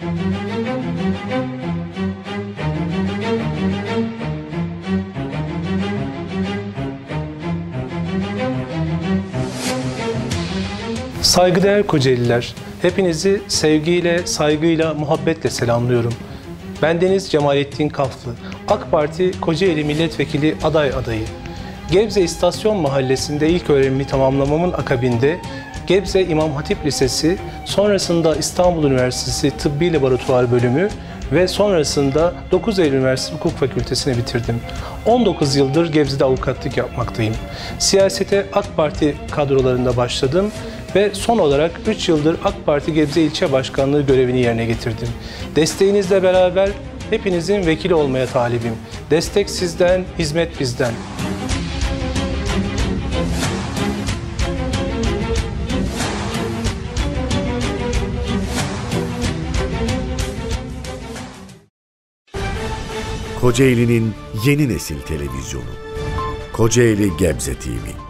Saygıdeğer Kocaeliler, hepinizi sevgiyle, saygıyla, muhabbetle selamlıyorum. Ben Deniz Cemalettin Kaflı, AK Parti Kocaeli Milletvekili aday adayı. Gebze İstasyon Mahallesi'nde ilk öğrenimi tamamlamamın akabinde Gebze İmam Hatip Lisesi, sonrasında İstanbul Üniversitesi Tıbbi Laboratuvar Bölümü ve sonrasında 9 Eylül Üniversitesi Hukuk Fakültesini bitirdim. 19 yıldır Gebze'de avukatlık yapmaktayım. Siyasete AK Parti kadrolarında başladım ve son olarak 3 yıldır AK Parti Gebze İlçe Başkanlığı görevini yerine getirdim. Desteğinizle beraber hepinizin vekili olmaya talibim. Destek sizden, hizmet bizden. Kocaeli'nin yeni nesil televizyonu. Kocaeli Gebze TV.